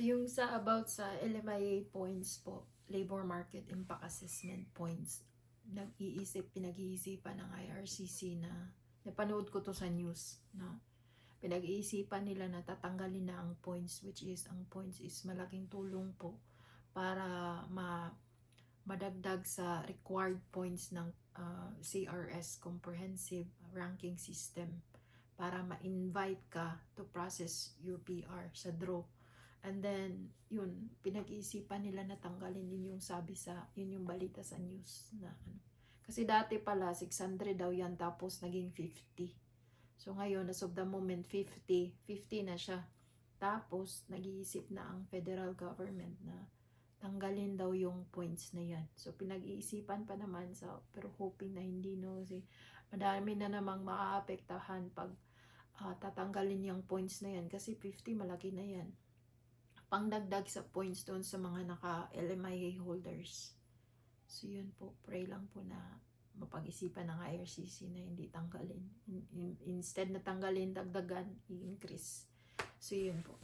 So yung sa about sa LMIA points po, labor market impact assessment points, nag-iisip, pinag-iisipan ng IRCC na napanood ko to sa news na pinag-iisipan nila na tatanggalin na ang points which is ang points is malaking tulong po para ma madagdag sa required points ng uh, CRS comprehensive ranking system para ma-invite ka to process your PR sa draw And then, yun, pinag-iisipan nila na tanggalin yun yung sabi sa, yun yung balita sa news na ano. Kasi dati pala, 600 daw yan, tapos naging 50. So ngayon, as of the moment, 50. 50 na siya. Tapos, nag-iisip na ang federal government na tanggalin daw yung points na yan. So, pinag-iisipan pa naman sa, pero hoping na hindi, no? Kasi madami na namang maaapektahan pag ah, tatanggalin yung points na yan. Kasi 50, malaki na yan pangdagdag sa points doon sa mga naka-LMIA holders. So yun po, pray lang po na mapag-isipan ng IRCC na hindi tanggalin. In- in- instead na tanggalin, dagdagan, i-increase. So yun po.